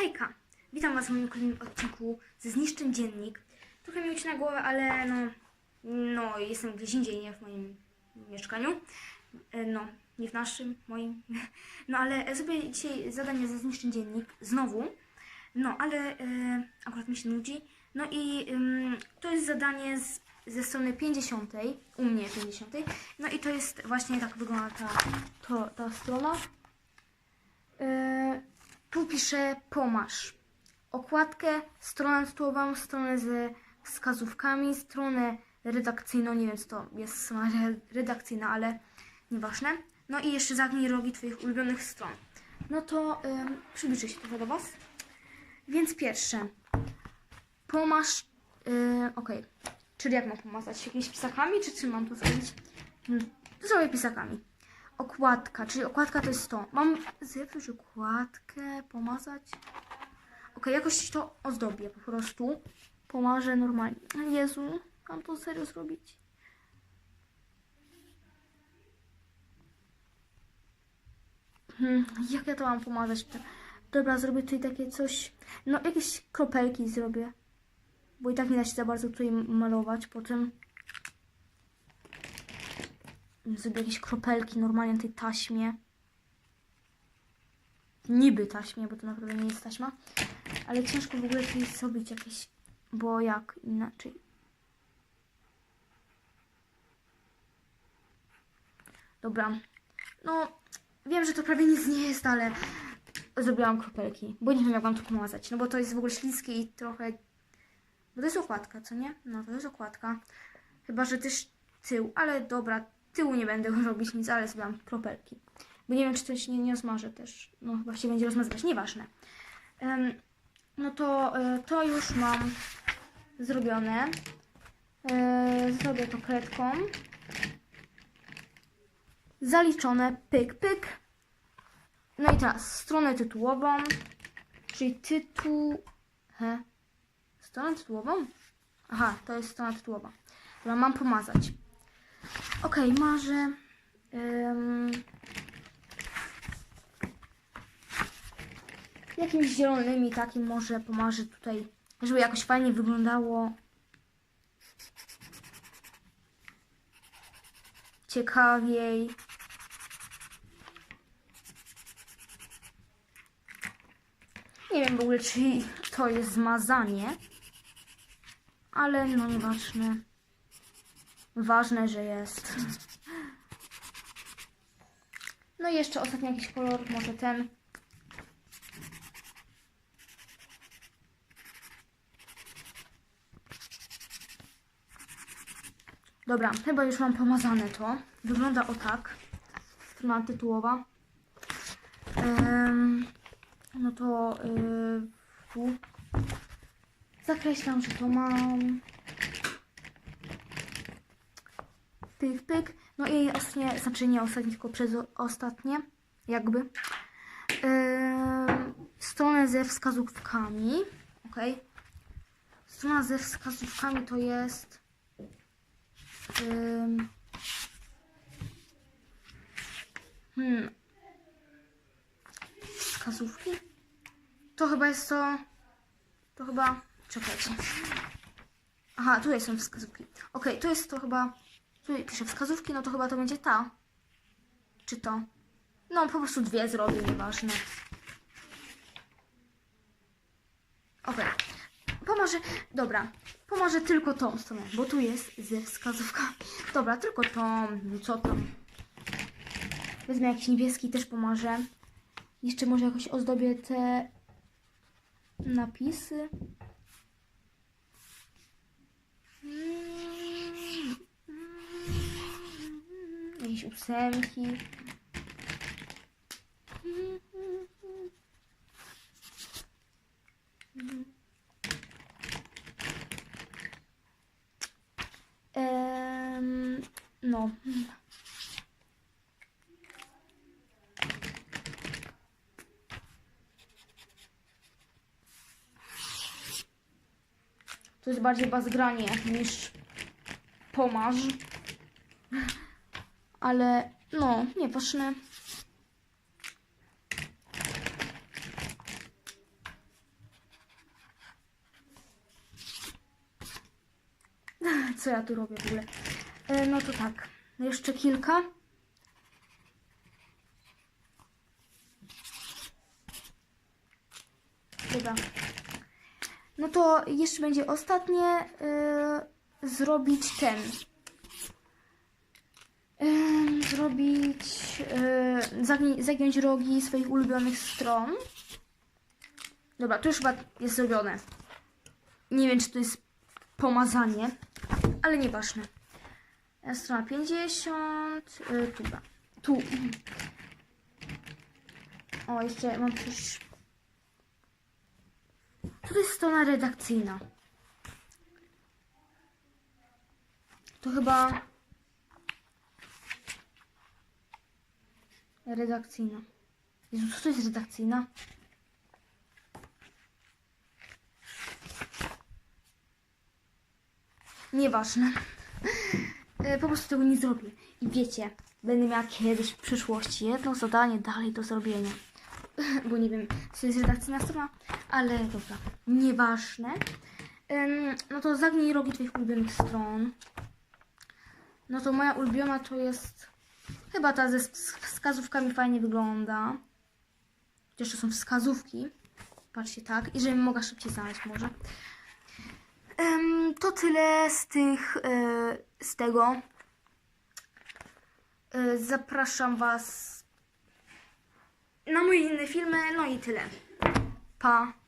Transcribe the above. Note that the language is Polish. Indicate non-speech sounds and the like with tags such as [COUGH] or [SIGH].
Hejka! Witam Was w moim kolejnym odcinku ze Zniszczeń Dziennik. Trochę mi ucina głowę, ale no, no jestem gdzieś indziej, nie w moim mieszkaniu. E, No, nie w naszym, moim. No ale zrobię dzisiaj zadanie ze Zniszczeń Dziennik znowu. No, ale e, akurat mi się nudzi. No i to jest zadanie z, ze strony 50, u mnie 50. No i to jest właśnie tak wygląda ta, to, ta strona. E, tu piszę pomasz. Okładkę, stronę tytułową, stronę ze wskazówkami, stronę redakcyjną, nie wiem co to jest strona re- [LAUGHS] redakcyjna, ale nieważne. No i jeszcze zagnij rogi Twoich ulubionych stron. No to ym, przybliżę się trochę do Was. Więc pierwsze, pomasz, yy, okej, czyli jak mam pomazać? Jakimiś pisakami, czy czym mam to zrobić? Hmm, zrobię pisakami. Okładka, czyli okładka to jest to. Mam zepsuć okładkę, pomazać. Okej, jakoś to ozdobię po prostu. Pomarzę normalnie. Jezu, mam to serio zrobić. Hmm, jak ja to mam pomazać? Dobra, zrobię tutaj takie coś. No, jakieś kropelki zrobię. Bo i tak nie da się za bardzo tutaj malować. Potem zrobię jakieś kropelki normalnie na tej taśmie. Niby taśmie, bo to naprawdę nie jest taśma. Ale ciężko w ogóle tutaj zrobić jakieś, bo jak inaczej. Dobra. No, wiem, że to prawie nic nie jest, ale zrobiłam kropelki, bo nie wiem jak mam to pomazać, no bo to jest w ogóle śliskie i trochę... Bo to jest okładka, co nie? No, to jest okładka. Chyba, że też tył, ale dobra, tyłu nie będę [LAUGHS] robić nic, ale zrobiłam kropelki. Bo nie wiem, czy to się nie, nie też. No, chyba się będzie rozmazywać, nieważne. Em, no to e, to już mam zrobione. E, zrobię to kredką. Zaliczone, pyk, pyk. No i teraz stronę tytułową, czyli tytuł... He? Stronę tytułową? Aha, to jest strona tytułowa. Dobra, mam pomazać. Marzę. Ym, jakimś zielonymi takim może pomarzę tutaj, żeby jakoś fajnie wyglądało. Ciekawiej. Nie wiem w ogóle, czy to jest zmazanie, ale no nieważne. Ważne, że jest. No i jeszcze ostatni jakiś kolor, może ten. Dobra, chyba już mam pomazane to. Wygląda o tak. Strona tytułowa. No to yy, tu zakreślam, że to mam. Pyk, pyk. No i ostatnie, znaczy nie ostatnie, tylko przez ostatnie, jakby. Em, stronę ze wskazówkami. Ok. Strona ze wskazówkami to jest. Ym, hmm. Wskazówki? To chyba jest to. To chyba. Czekajcie. Aha, tutaj są wskazówki. Okej, to jest to chyba. Tutaj piszę wskazówki, no to chyba to będzie ta. Czy to? No, po prostu dwie zrobię, nieważne. Okej. Pomoże. Dobra. Pomoże tylko tą stronę, bo tu jest ze wskazówkami. Dobra, tylko tą. No co tam? Wezmę jakiś niebieski, też pomoże. Jeszcze może jakoś ozdobię te napisy. Jakieś ósemki. Em, no. To jest bardziej bazgranie niż pomarz ale no, nie poszmy. [LAUGHS] Co ja tu robię w ogóle? E, no to tak, jeszcze kilka. Dobra. No to jeszcze będzie ostatnie e, zrobić ten. Zrobić, zagi- zagiąć rogi swoich ulubionych stron. Dobra, to już chyba jest zrobione. Nie wiem, czy to jest pomazanie, ale nieważne. E, Strona 50, y, tu, tu. O, jeszcze mam coś to jest strona redakcyjna. To chyba. Redakcyjna. Jezu, co to jest redakcyjna? Nieważne. [LAUGHS] E, Po prostu tego nie zrobię. I wiecie, będę miała kiedyś w przyszłości jedno zadanie dalej do zrobienia [LAUGHS] bo nie wiem, co jest redakcyjna strona, ale dobra, nieważne. No to zagnij rogi Twoich ulubionych stron. No to moja ulubiona to jest chyba ta ze ws- wskazówkami fajnie wygląda. Chociaż to są wskazówki. Patrzcie tak, i żebym mogła szybciej znaleźć może. Ym, to tyle z tych, y, z tego. Y, zapraszam Was na moje inne filmy, no i tyle. Pa!